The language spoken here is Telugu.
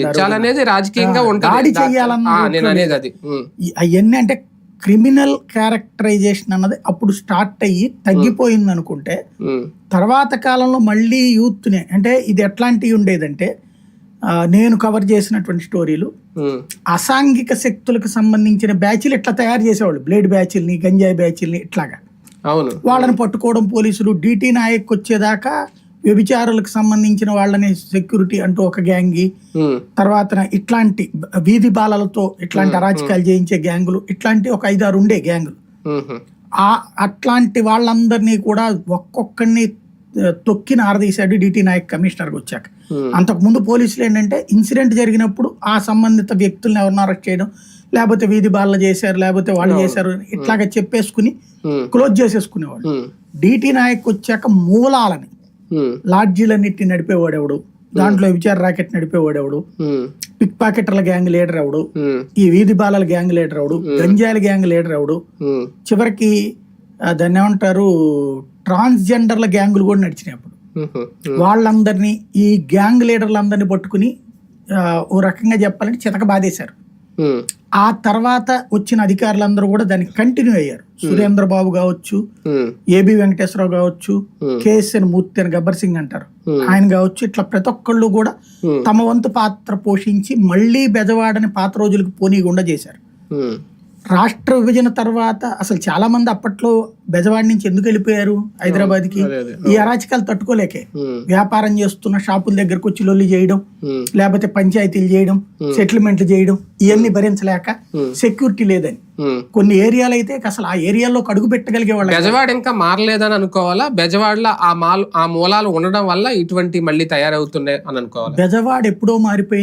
దించాలనేది రాజకీయంగా ఉంటుంది. నేను అనేది అది. అవన్నీ అంటే క్రిమినల్ క్యారెక్టరైజేషన్ అన్నది అప్పుడు స్టార్ట్ అయ్యి తగ్గిపోయింది అనుకుంటే తర్వాత కాలంలో మళ్ళీ యూత్ని అంటే ఇది ఎట్లాంటివి ఉండేదంటే నేను కవర్ చేసినటువంటి స్టోరీలు అసాంఘిక శక్తులకు సంబంధించిన బ్యాచ్లు ఇట్లా తయారు చేసేవాళ్ళు? బ్లేడ్ బ్యాచ్ల్ని గంజాయి బ్యాచ్ల్ని ఇట్లాగా. అవును. వాళ్ళని పట్టుకోవడం పోలీసులు డిటి నాయక్ వచ్చేదాకా వ్యభిచారులకు సంబంధించిన వాళ్ళని సెక్యూరిటీ అంటూ ఒక గ్యాంగి తర్వాత ఇట్లాంటి వీధి బాలలతో ఇట్లాంటి అరాచకాలు చేయించే గ్యాంగులు ఇట్లాంటి ఒక ఐదారు ఉండే గ్యాంగులు. ఆ అట్లాంటి వాళ్ళందరినీ కూడా ఒక్కొక్కడిని ఆ, తొక్కిన ఆరదీశాడు డిటి నాయక్ కమిషనర్కి వచ్చాక. ఉమ్, అంతకుముందు పోలీసులు ఏంటంటే ఇన్సిడెంట్ జరిగినప్పుడు ఆ సంబంధిత వ్యక్తుల్ని ఎవరిని అరెస్ట్ చేయడం లేకపోతే వీధి బాలలు చేశారు లేకపోతే వాళ్ళు చేశారు ఇట్లాగా చెప్పేసుకుని క్లోజ్ చేసేసుకునేవాడు ఉమ్, డిటి నాయక్ వచ్చాక మూలాలని లాడ్జీలన్నిటిని నడిపేవాడెవడు? దాంట్లో విచార రాకెట్ నడిపేవాడెవడు? పిక్ పాకెటర్ల గ్యాంగ్ లీడర్ ఎవడు ఈ వీధి బాలల గ్యాంగ్ లీడర్ ఎవడు గంజాయిల గ్యాంగ్ లీడర్ ఎవడు చివరికి దాన్ని ఏమంటారు? ట్రాన్స్జెండర్ల గ్యాంగులు కూడా నడిచినాయి అప్పుడు. వాళ్ళందరినీ ఈ గ్యాంగ్ లీడర్లందరినీ పట్టుకుని ఓ రకంగా చెప్పాలంటే చితక బాధేశారు. ఆ తర్వాత వచ్చిన అధికారులందరూ కూడా దానికి కంటిన్యూ అయ్యారు. సురేంద్ర బాబు కావచ్చు ఏబి వెంకటేశ్వరరావు కావచ్చు. కేఎస్ఎన్ మూర్తి అని గబ్బర్ సింగ్ అంటారు. ఆయన కావచ్చు ఇట్లా ప్రతి ఒక్కళ్ళు కూడా. తమ వంతు పాత్ర పోషించి మళ్ళీ బెజవాడని పాత రోజులకు పోనీయకుండా చేశారు. రాష్ట్ర విభజన తర్వాత అసలు చాలా మంది అప్పట్లో బెజవాడ నుంచి ఎందుకు వెళ్ళిపోయారు హైదరాబాద్కి ఈ అరాచకాలు తట్టుకోలేకే. వ్యాపారం చేస్తున్న షాపుల దగ్గరకు వచ్చి లొల్లి చేయడం లేకపోతే పంచాయతీలు చేయడం సెటిల్మెంట్లు చేయడం ఇవన్నీ భరించలేక. సెక్యూరిటీ లేదని. కొన్ని ఏరియాలు అయితే అసలు ఆ ఏరియాలో అడుగు పెట్టగలిగే వాళ్ళకి బెజవాడ ఇంకా మారలేదని అనుకోవాలా? బెజవాడలో ఆ మాల్ ఆ మూలాలు ఉండడం వల్ల ఇటువంటి మళ్ళీ తయారవుతున్నాయి అని అనుకోవాలా? బెజవాడ ఎప్పుడో మారిపోయింది